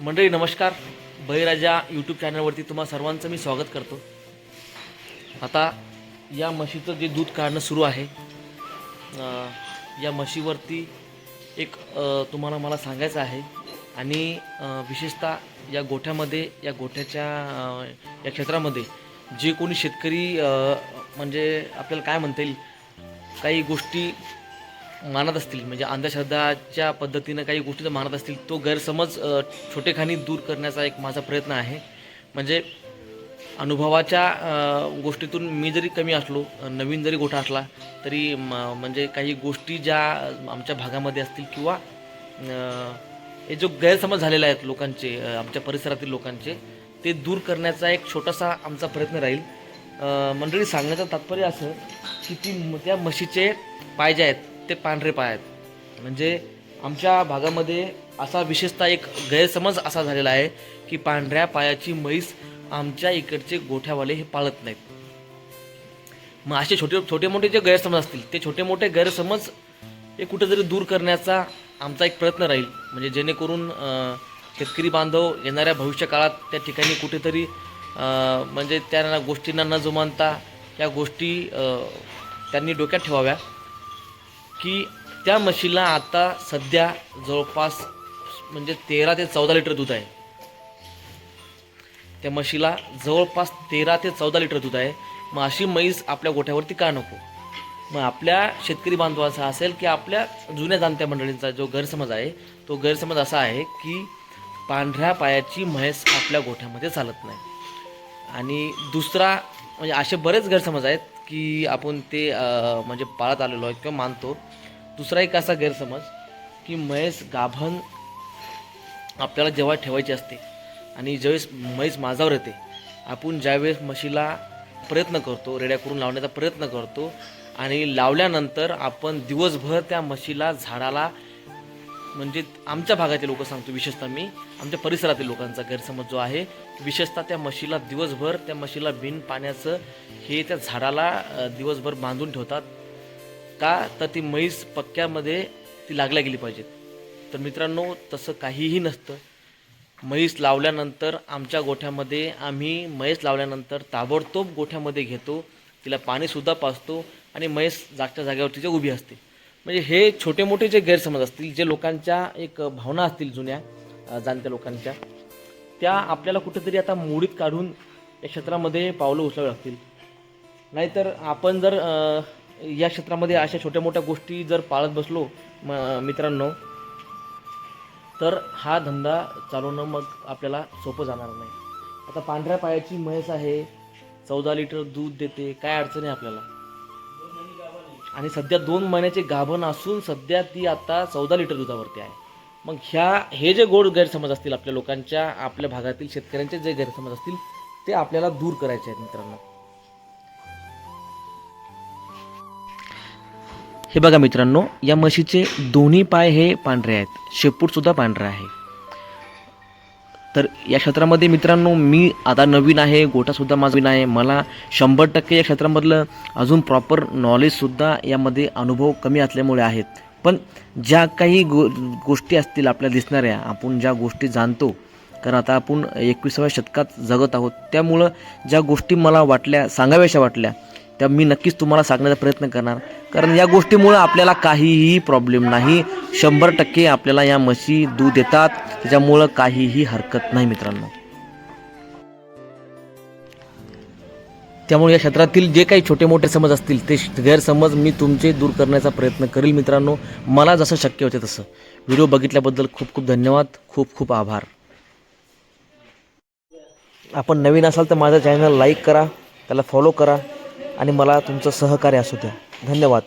मंडळी नमस्कार. बळीराजा यूट्यूब चॅनलवरती तुम्हा सर्वांचं मी स्वागत करतो. आता या म्हशीचं जे दूध काढणं सुरू आहे या म्हशीवरती एक तुम्हाला मला सांगायचं आहे आणि विशेषतः या गोठ्यामध्ये या गोठ्याच्या या क्षेत्रामध्ये जे कोणी शेतकरी म्हणजे आपल्याला काय म्हणता येईल काही गोष्टी मानत असतील म्हणजे अंधश्रद्धाच्या पद्धतीनं काही गोष्टी जर मानत असतील तो गैरसमज छोटेखानी दूर करण्याचा एक माझा प्रयत्न आहे. म्हणजे अनुभवाच्या गोष्टीतून मी जरी कमी असलो नवीन जरी गोठा असला तरी म- म्हणजे काही गोष्टी ज्या आमच्या भागामध्ये असतील किंवा हे जो गैरसमज झालेले आहेत लोकांचे आमच्या परिसरातील लोकांचे ते दूर करण्याचा एक छोटासा आमचा प्रयत्न राहील. मंडळी सांगण्याचं तात्पर्य असं की ती त्या म्हशीचे पाय जे आहेत ते पांढरे पाय आहेत. म्हणजे आमच्या भागामध्ये असा विशेषतः एक गैरसमज असा झालेला आहे की पांढऱ्या पायाची म्हैस आमच्या इकडचे गोठ्यावाले हे पाळत नाहीत. मग असे छोटे छोटे मोठे जे गैरसमज असतील ते छोटे मोठे गैरसमज हे कुठेतरी दूर करण्याचा आमचा एक प्रयत्न राहील. म्हणजे जेणेकरून शेतकरी बांधव येणाऱ्या भविष्य काळात त्या ठिकाणी कुठेतरी म्हणजे त्या गोष्टींना न जुमानता या गोष्टी त्यांनी डोक्यात ठेवाव्या. की त्या म्हशीला आता सध्या जवळपास म्हणजे तेरा ते चौदा लिटर दूध आहे. त्या म्हशीला जवळपास तेरा ते चौदा लिटर दूध आहे. मग अशी म्हैस आपल्या गोठ्यावरती का नको? मग आपल्या शेतकरी बांधवांचा असेल की आपल्या जुन्या जाणत्या मंडळींचा जो गैरसमज आहे तो गैरसमज असा आहे की पांढऱ्या पायाची म्हैस आपल्या गोठ्यामध्ये चालत नाही. आणि दुसरा म्हणजे असे बरेच गैरसमज आहेत की आपण ते म्हणजे पाळत आलेलो आहे किंवा मानतो. दुसरा एक असा गैरसमज की म्हैस गाभण आपल्याला जेव्हा ठेवायची असते आणि ज्यावेळेस म्हैस माझावर येते आपण ज्यावेळेस म्हशीला प्रयत्न करतो रेड्या करून लावण्याचा प्रयत्न करतो आणि लावल्यानंतर आपण दिवसभर त्या म्हशीला झाडाला म्हणजे आमच्या भागातील लोक सांगतो विशेषतः मी. आमच्या परिसरातील लोकांचा गैरसमज जो आहे विशेषतः त्या म्हशीला दिवसभर त्या म्हशीला बिन पाण्याचं हे त्या झाडाला दिवसभर बांधून ठेवतात. का? तर ती म्हैस पक्क्यामध्ये ती लागल्या गेली पाहिजेत. तर मित्रांनो तसं काहीही नसतं. म्हैस लावल्यानंतर आमच्या गोठ्यामध्ये आम्ही म्हैस लावल्यानंतर ताबडतोब गोठ्यामध्ये घेतो. तिला पाणीसुद्धा पाजतो आणि म्हैस जागच्या जागेवर तिथे उभी असते. म्हणजे हे छोटे मोठे जे गैरसमज असतील जे लोकांच्या एक भावना असतील जुन्या जाणत्या लोकांच्या त्या आपल्याला कुठेतरी आता मोडीत काढून या क्षेत्रामध्ये पावलं उचलावी लागतील. नाहीतर आपण जर या क्षेत्रामध्ये अशा छोट्या मोठ्या गोष्टी जर पाळत बसलो म- मित्रांनो तर हा धंदा चालवणं मग आपल्याला सोपं जाणार नाही. आता पांढऱ्या पायाची म्हैस आहे चौदा लिटर दूध देते काय अडचण आहे आपल्याला? आणि सध्या दोन महिन्याचे गाभण असून सध्या ती आता चौदा लिटर दुधावरती आहे. मग ह्या हे जे गोड गैरसमज असतील आपल्या लोकांच्या आपल्या भागातील शेतकऱ्यांचे जे गैरसमज असतील ते आपल्याला दूर करायचे आहेत मित्रांनो. हे बघा मित्रांनो या म्हशीचे दोन्ही पाय हे पांढरे आहेत. शेपूटसुद्धा पांढरा आहे. तर या क्षेत्रामध्ये मित्रांनो मी आता नवीन आहे गोठासुद्धा माझा नवीन आहे. मला शंभर टक्के या क्षेत्रामधलं अजून प्रॉपर नॉलेजसुद्धा यामध्ये अनुभव कमी असल्यामुळे आहेत. पण ज्या काही गो गोष्टी असतील आपल्या दिसणाऱ्या आपण ज्या गोष्टी जाणतो कारण आता आपण एकविसाव्या शतकात जगत आहोत त्यामुळं ज्या गोष्टी मला वाटल्या सांगाव्याशा वाटल्या त्या मी नक्कीच तुम्हाला सांगण्याचा प्रयत्न करणार. कारण या गोष्टीमुळं आपल्याला काहीही प्रॉब्लेम नाही. शंभर टक्के आपल्याला या म्हशी दूध देतात. त्याच्यामुळं काहीही हरकत नाही मित्रांनो. त्यामुळे या क्षेत्रातील जे काही छोटे मोठे समज असतील ते गैरसमज मी तुमचे दूर करण्याचा प्रयत्न करेल मित्रांनो. मला जसं शक्य होते तसं. व्हिडिओ बघितल्याबद्दल खूप खूप धन्यवाद. खूप खूप आभार. आपण नवीन असाल तर माझं चॅनल लाईक करा. त्याला फॉलो करा. आणि मला तुमचं सहकार्य असू द्या. धन्यवाद.